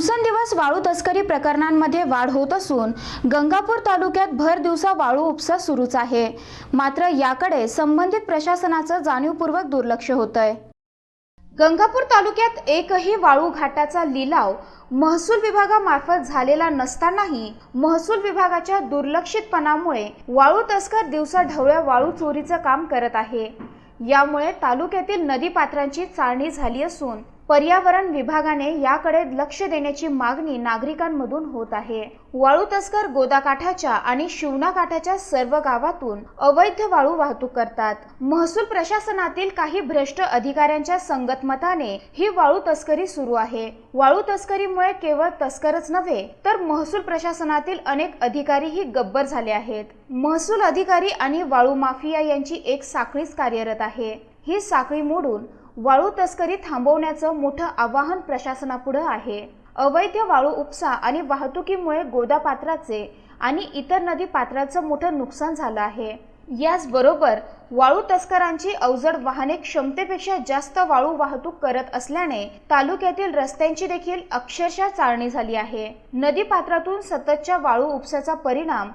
दिवसेंदिवस वाळू तस्करी प्रकरणांमध्ये वाढ होत असून गंगापूर तालुक्यात भर दिवसा वाळू उपसा सुरूच आहे. मात्र याकडे संबंधित प्रशासनाचं जाणीवपूर्वक दुर्लक्ष होतंय. गंगापूर तालुक्यात एकही वाळू घाटाचा लिलाव महसूल विभागामार्फत झालेला नसतानाही महसूल विभागाच्या दुर्लक्षितपणामुळे वाळू तस्कर दिवसा ढवळ्या वाळू चोरीचं काम करत आहे. यामुळे तालुक्यातील नदीपात्रांची चाळणी झाली असून पर्यावरण विभागाने याकडे लक्ष देण्याची मागणी नागरिकांमधून होत आहे. वाळू तस्कर गोदाकाठाच्या आणि शिवना काठाच्या सर्व गावातून अवैध वाळू वाहतूक करतात. महसूल प्रशासनातील काही भ्रष्ट अधिकाऱ्यांच्या संगतमताने ही वाळू तस्करी सुरू आहे. वाळू तस्करीमुळे केवळ तस्करच नव्हे तर महसूल प्रशासनातील अनेक अधिकारीही गब्बर झाले आहेत. महसूल अधिकारी आणि वाळू माफिया यांची एक साखळीच कार्यरत आहे. ही साखळी मोडून वाळू तस्करी थांबवण्याचं मोठं आवाहन प्रशासनापुढं आहे. अवैध वाळू उपसा आणि वाहतुकीमुळे गोदापात्राचे आणि इतर नदी पात्राचं मोठं नुकसान झालं आहे. याचबरोबर वाळू तस्करांची अवजड वाहने क्षमतेपेक्षा जास्त वाळू वाहतूक करत असल्याने तालुक्यातील रस्त्यांची देखील अक्षरशः चाळणी झाली आहे. नदी पात्रातून सततच्या वाळू उपसाचा परिणाम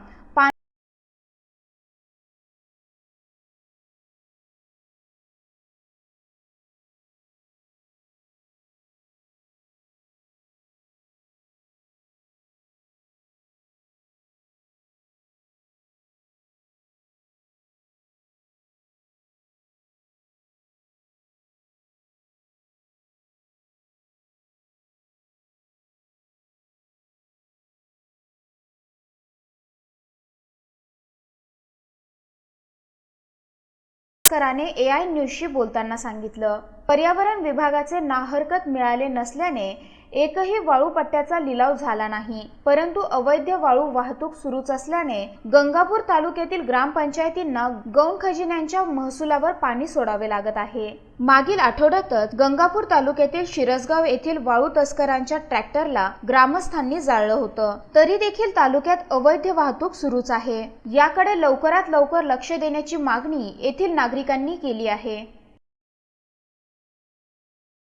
कराने ए आय न्यूजशी बोलताना सांगितलं. पर्यावरण विभागाचे नाहरकत मिळाले नसल्याने एकही वाळू पट्ट्याचा लिलाव झाला नाही. परंतु अवैध वाळू वाहतूक सुरूच असल्याने गंगापूर तालुक्यातील ग्रामपंचायतींना गौण खजिन्यांच्या महसुलावर पाणी सोडावे लागत आहे. मागील आठवड्यातच गंगापूर तालुक्यातील शिरसगाव येथील वाळू तस्करांच्या ट्रॅक्टरला ग्रामस्थांनी जाळलं होतं. तरी देखील तालुक्यात अवैध वाहतूक सुरूच आहे. याकडे लवकरात लवकर लक्ष देण्याची मागणी येथील नागरिकांनी केली आहे.